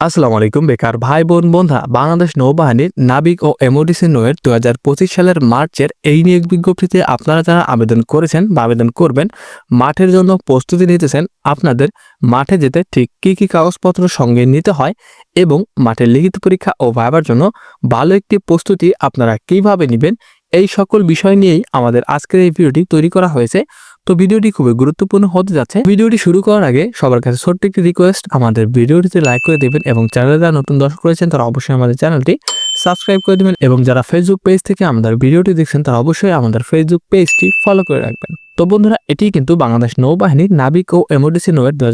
আসসালামু আলাইকুম, বেকার ভাই বোন বন্ধা বাংলাদেশ নৌবাহিনীর নাবিক ও এমওডিসি নৌয়ের দু হাজার পঁচিশ সালের মার্চের এই নিয়োগ বিজ্ঞপ্তিতে আপনারা যারা আবেদন করেছেন বা আবেদন করবেন, মাঠের জন্য প্রস্তুতি নিতেছেন, আপনাদের মাঠে যেতে ঠিক কী কী কাগজপত্র সঙ্গে নিতে হয় এবং মাঠের লিখিত পরীক্ষা ও ভাইবার জন্য ভালো একটি প্রস্তুতি আপনারা কীভাবে নেবেন, এই সকল বিষয় নিয়েই আমাদের আজকের এই ভিডিওটি তৈরি করা হয়েছে। তো ভিডিওটি খুবই গুরুত্বপূর্ণ হতে যাচ্ছে। ভিডিওটি শুরু করার আগে সবার কাছে ছোট্ট একটি রিকোয়েস্ট আমাদের ভিডিওটিতে লাইক করে দেবেন এবং চ্যানেলে যারা নতুন দর্শক রয়েছেন, তারা অবশ্যই আমাদের চ্যানেলটি সাবস্ক্রাইব করে দেবেন এবং যারা ফেসবুক পেজ থেকে আমাদের ভিডিওটি দেখছেন, তারা অবশ্যই আমাদের ফেসবুক পেজটি ফলো করে রাখবেন। তো বন্ধুরা, এটি কিন্তু বাংলাদেশ নৌবাহিনীর নাবিক ও এমওডিসি নৌয়ের দু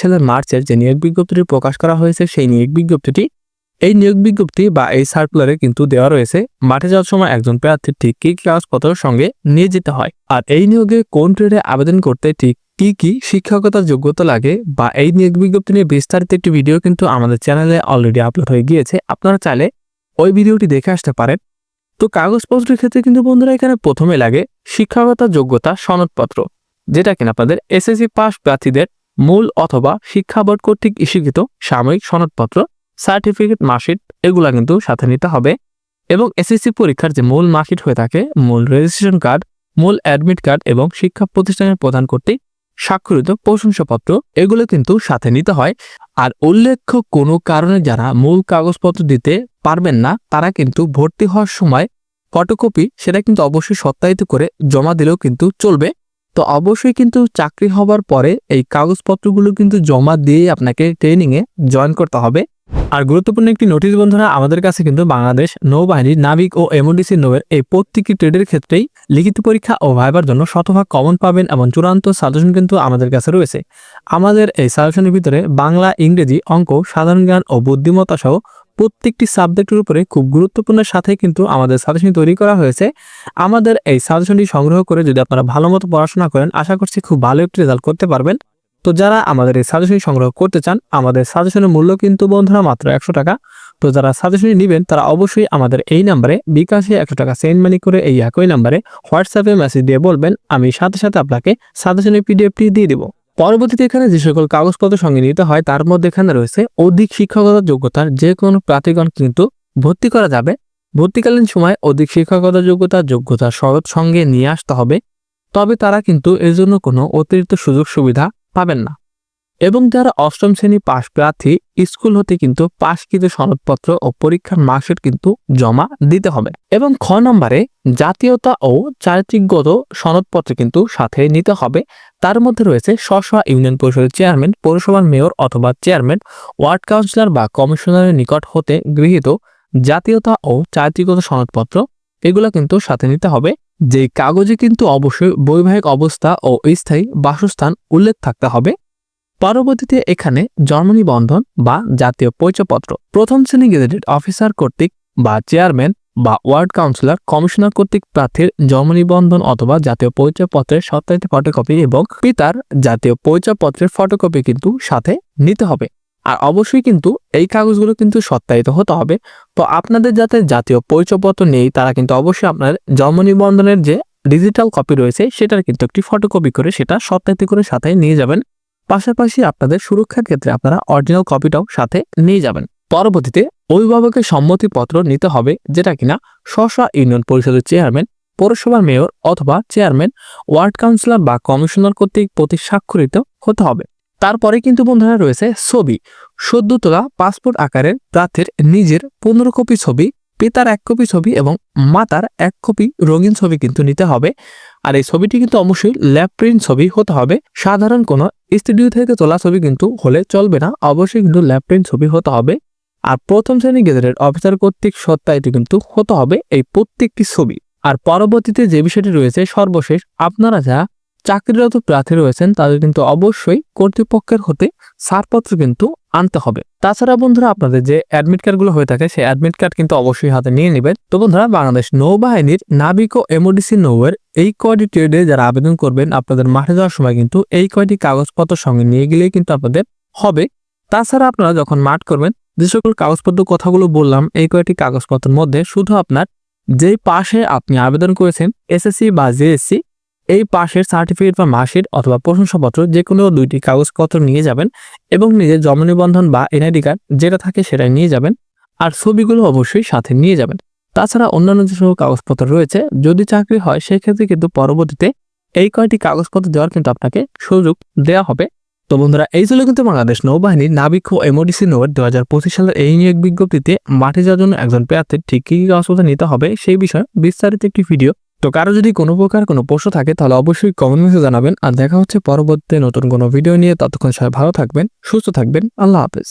সালের মার্চের যে নিয়োগ বিজ্ঞপ্তিটি প্রকাশ করা হয়েছে, সেই নিয়োগ বিজ্ঞপ্তিটি এই নিয়োগ বিজ্ঞপ্তি বা এই সার্কুলারে কিন্তু দেওয়া রয়েছে, মাঠে যাওয়ার সময় একজন প্রার্থীর ঠিক কি কি কাগজপত্র সঙ্গে নিয়ে যেতে হয়। আর এই নিয়োগে কোন ট্রেডে আবেদন করতে ঠিক কি কি শিক্ষকতার যোগ্যতা লাগে বা এই নিয়োগ বিজ্ঞপ্তি নিয়ে বিস্তারিত একটি ভিডিও কিন্তু আমাদের চ্যানেলে অলরেডি আপলোড হয়ে গিয়েছে, আপনারা চাইলে ওই ভিডিওটি দেখে আসতে পারেন। তো কাগজপত্রের ক্ষেত্রে কিন্তু বন্ধুরা এখানে প্রথমে লাগে শিক্ষকতা যোগ্যতা সনদপত্র, যেটা কিনা আপনাদের এসএসসি পাস প্রার্থীদের মূল অথবা শিক্ষা বোর্ড কর্তৃক ইস্যুকৃত সাময়িক সনদপত্র। সার্টিফিকেট, মার্কশিট, এগুলা কিন্তু সাথে নিতে হবে। এবং এসএসসি পরীক্ষার যে মূল মার্কশিট হয়ে থাকে, মূল রেজিস্ট্রেশন কার্ড মূল অ্যাডমিট কার্ড এবং শিক্ষা প্রতিষ্ঠানের প্রধান কর্তৃক স্বাক্ষরিত প্রশংসাপত্র, এগুলো কিন্তু সাথে নিতে হয়। আর উল্লেখ্য, কোনো কারণে যারা মূল কাগজপত্র দিতে পারবেন না, তারা কিন্তু ভর্তি হওয়ার সময় ফটোকপি সেটা কিন্তু অবশ্যই সত্যায়িত করে জমা দিলেও কিন্তু চলবে। তো অবশ্যই কিন্তু চাকরি হবার পরে এই কাগজপত্রগুলো কিন্তু জমা দিয়ে আপনাকে ট্রেনিংয়ে জয়েন করতে হবে। আর গুরুত্বপূর্ণ একটি নোটিশ বন্ধুরা, আমাদের কাছে কিন্তু বাংলাদেশ নৌবাহিনীর নাবিক ও এমওডিসি নৌয়ের এই প্রত্যেকটি ট্রেডের ক্ষেত্রেই লিখিত পরীক্ষা ও ভাইবার জন্য শতভাগ কমন পাবেন এবং চূড়ান্ত সাজেশন কিন্তু আমাদের কাছে রয়েছে। আমাদের এই সাজেশনের ভিতরে বাংলা, ইংরেজি অঙ্ক, সাধারণ জ্ঞান ও বুদ্ধিমত্তা সহ প্রত্যেকটি সাবজেক্টের উপরে খুব গুরুত্বপূর্ণের সাথে কিন্তু আমাদের সাজেশন তৈরি করা হয়েছে। আমাদের এই সাজেশনটি সংগ্রহ করে যদি আপনারা ভালো মতো পড়াশোনা করেন, আশা করছি খুব ভালো একটি রেজাল্ট করতে পারবেন। তো যারা আমাদের এই সাজেশন সংগ্রহ করতে চান, আমাদের সাজেশনের মূল্য কিন্তু বন্ধুরা মাত্র একশো টাকা। তো যারা সাজেশন নেবেন, তারা অবশ্যই আমাদের এই নাম্বারে বিকাশে একশো টাকা সেন্ড মানি করে এই একই নাম্বারে হোয়াটসঅ্যাপে মেসেজ দিয়ে বলবেন, আমি সাথে সাথে আপনাকে সাজেশনের পিডিএফটি দিয়ে দেবো। পরবর্তীতে এখানে যে সকল কাগজপত্র সঙ্গে নিতে হয়, তার মধ্যে এখানে রয়েছে অধিক শিক্ষকতার যোগ্যতার যে কোনো প্রার্থীগণ কিন্তু ভর্তি করা যাবে। ভর্তিকালীন সময় অধিক শিক্ষকতার যোগ্যতা যোগ্যতা শরৎ সঙ্গে নিয়ে আসতে হবে। তবে তারা কিন্তু এর জন্য কোনো অতিরিক্ত সুযোগ সুবিধা পাবেন না। এবং যারা অষ্টম শ্রেণি পাশ প্রার্থী, স্কুল হতে কিন্তু পাশকৃত সনদপত্র ও পরীক্ষার মার্কশিট কিন্তু জমা দিতে হবে। এবং খ নম্বরে জাতীয়তা ও চারিত্রিকগত সনদপত্র কিন্তু সাথে নিতে হবে। তার মধ্যে রয়েছে স্ব ইউনিয়ন পরিষদের চেয়ারম্যান, পৌরসভার মেয়র অথবা চেয়ারম্যান, ওয়ার্ড কাউন্সিলর বা কমিশনারের নিকট হতে গৃহীত জাতীয়তা ও চারিত্রিকগত সনদপত্র এগুলো কিন্তু সাথে নিতে হবে। যে কাগজে কিন্তু অবশ্যই বৈবাহিক অবস্থা ও স্থায়ী বাসস্থান উল্লেখ থাকতে হবে। পরবর্তীতে এখানে জন্ম নিবন্ধন বা জাতীয় পরিচয়পত্র। প্রথম শ্রেণি গেজেটেড অফিসার কর্তৃক বা চেয়ারম্যান বা ওয়ার্ড কাউন্সিলর, কমিশনার কর্তৃক প্রার্থীর জন্ম নিবন্ধন অথবা জাতীয় পরিচয়পত্রের সত্যায়িত ফটোকপি এবং পিতার জাতীয় পরিচয়পত্রের ফটোকপি কিন্তু সাথে নিতে হবে। আর অবশ্যই কিন্তু এই কাগজগুলো কিন্তু সত্যায়িত হতে হবে। তো আপনাদের যাতে জাতীয় পরিচয়পত্র নেই, তারা কিন্তু অবশ্যই আপনার জন্ম নিবন্ধনের যে ডিজিটাল কপি রয়েছে, সেটার কিন্তু একটি ফটোকপি করে সেটা সত্যায়িত করে সাথে নিয়ে যাবেন। পাশাপাশি আপনাদের সুরক্ষার ক্ষেত্রে আপনারা অরিজিনাল কপিটাও সাথে নিয়ে যাবেন। পরবর্তীতে অভিভাবকের সম্মতিপত্র নিতে হবে, যেটা কিনা স্ব ইউনিয়ন পরিষদের চেয়ারম্যান পৌরসভার মেয়র অথবা চেয়ারম্যান ওয়ার্ড কাউন্সিলর বা কমিশনার কর্তৃক প্রতি স্বাক্ষরিত হতে হবে। তারপরে কিন্তু বন্ধুরা রয়েছে ছবি। সদ্য তোলা পাসপোর্ট আকারের প্রার্থীর নিজের পনেরো কপি ছবি, পিতার এক কপি ছবি এবং মাতার এক কপি রঙিন ছবি কিন্তু নিতে হবে। আর এই ছবিটি কিন্তু অবশ্যই ল্যাব প্রিন্ট ছবি হতে হবে। সাধারণ কোনো স্টুডিও থেকে তোলা ছবি কিন্তু হলে চলবে না, অবশ্যই কিন্তু ল্যাব প্রিন্ট ছবি হতে হবে। আর প্রথম শ্রেণি গেজেটের অফিসার কর্তৃক সত্যায়িত কিন্তু হতে হবে এই প্রত্যেকটি ছবি। আর পরবর্তীতে যে বিষয়টি রয়েছে সর্বশেষ, আপনারা যা চাকরিরত প্রার্থী রয়েছেন, তাদের কিন্তু অবশ্যই কর্তৃপক্ষের হতে ছাড়পত্র কিন্তু আনতে হবে। তাছাড়া বন্ধুরা, আপনাদের যে অ্যাডমিট কার্ডগুলো হয়ে থাকে, সেই অ্যাডমিট কার্ড কিন্তু অবশ্যই হাতে নিয়ে নেবেন। তো বন্ধুরা, বাংলাদেশ নৌবাহিনীর নাবিক ও এমওডিসি নৌয়ের এই কয়টি ট্রেডে যারা আবেদন করবেন, আপনাদের মাঠে যাওয়ার সময় কিন্তু এই কয়টি কাগজপত্র সঙ্গে নিয়ে গেলেই কিন্তু আপনাদের হবে। তাছাড়া আপনারা যখন মাঠ করবেন, যে সকল কাগজপত্র কথাগুলো বললাম, এই কয়টি কাগজপত্রের মধ্যে শুধু আপনার যেই পাশে আপনি আবেদন করেছেন এসএসসি বা জেএসসি এই পাশের সার্টিফিকেট বা মাসির অথবা প্রশংসাপত্র যে কোনো দুইটি কাগজপত্র নিয়ে যাবেন এবং নিজের জন্ম নিবন্ধন বা এনআইডি কার্ড যেটা থাকে সেটা নিয়ে যাবেন আর ছবিগুলো অবশ্যই সাথে নিয়ে যাবেন। তাছাড়া অন্যান্য যে সব কাগজপত্র রয়েছে, যদি চাকরি হয়, সেক্ষেত্রে কিন্তু পরবর্তীতে এই কয়টি কাগজপত্র দেওয়ার কিন্তু আপনাকে সুযোগ দেওয়া হবে। তো বন্ধুরা, এই ছিল কিন্তু বাংলাদেশ নৌবাহিনীর নাবিক ও এমওডিসি নৌয়ের দু হাজার পঁচিশ সালের এই নিয়োগ বিজ্ঞপ্তিতে মাঠে যাওয়ার জন্য একজন প্রার্থীর ঠিক কী কী কাগজপত্র নিতে হবে সেই বিষয়ে বিস্তারিত একটি ভিডিও তো কারও যদি কোনো প্রকার কোনো প্রশ্ন থাকে, তাহলে অবশ্যই কমেন্ট জানাবেন। আর দেখা হচ্ছে পরবর্তী নতুন কোনো ভিডিও নিয়ে। ততক্ষণ সবাই ভালো থাকবেন, সুস্থ থাকবেন। আল্লাহ হাফেজ।